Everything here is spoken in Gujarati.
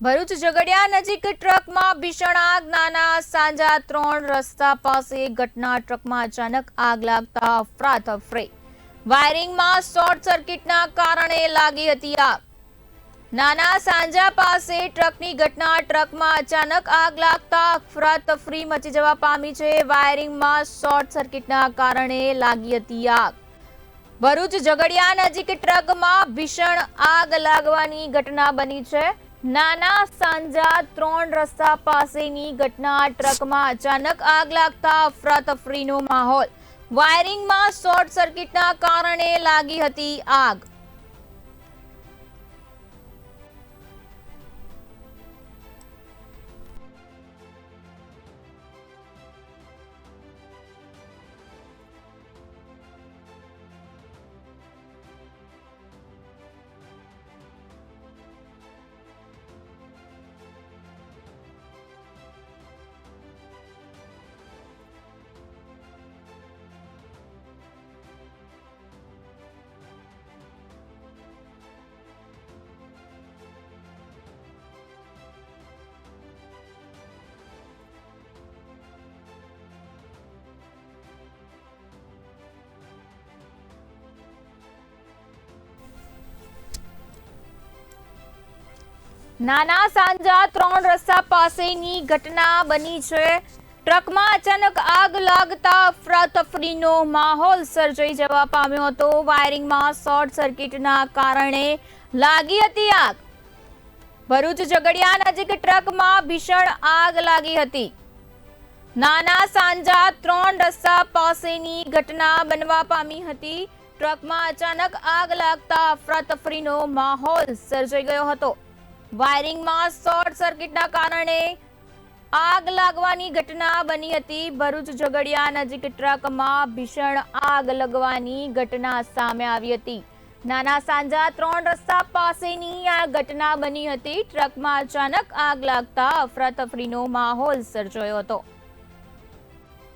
ભરૂચ ઝઘડિયા નજીક ટ્રકમાં ભીષણ આગ, નાના સાંજા ત્રણ રસ્તા પાસે ઘટના ટ્રકમાં અચાનક આગ લાગતા અફરાતફરી વાયરિંગમાં શોર્ટ સર્કિટના કારણે લાગી હતી આગ. નાના સાંજા પાસે ટ્રકની ઘટના, ટ્રકમાં અચાનક આગ લાગતા અફરાતફરી મચી જવા પામી છે. વાયરિંગમાં શોર્ટ સર્કિટના કારણે લાગી હતી આગ. ભરૂચ ઝઘડિયા નજીક ટ્રકમાં ભીષણ આગ લાગવાની ઘટના બની છે. નાના સાંજા ત્રણ રસ્તા પાસેની ઘટના ટ્રકમાં અચાનક આગ લાગતા અફરાતફરીનો માહોલ. વાયરિંગમાં શોર્ટ સર્કિટના કારણે લાગી હતી આગ. નાના સાંજા ત્રણ રસ્તા પાસેની ઘટના બની છે. ટ્રકમાં અચાનક આગ લાગતા અફરાતફરીનો માહોલ સર્જાઈ જવા પામ્યો હતો. વાયરિંગમાં શોર્ટ સર્કિટના કારણે લાગી હતી આગ. ભરૂચ ઝઘડિયા નજીક ટ્રકમાં ભીષણ આગ લાગી હતી. નાના સાંજા ત્રણ રસ્તા પાસેની ઘટના બનવા પામી હતી. ટ્રકમાં અચાનક આગ લાગતા અફરાતફરીનો માહોલ સર્જાઈ ગયો હતો. વાયરિંગમાં શોર્ટ સર્કિટના કારણે આગ લાગવાની ઘટના બની હતી. ભરૂચ ઝઘડિયા નજીક ટ્રકમાં ભીષણ આગ લગવાની ઘટના સામે આવી હતી. નાના સાંજા ત્રણ રસ્તા પાસેની આ ઘટના બની હતી. ટ્રકમાં અચાનક આગ લાગતા અફરાતફરીનો માહોલ સર્જાયો હતો.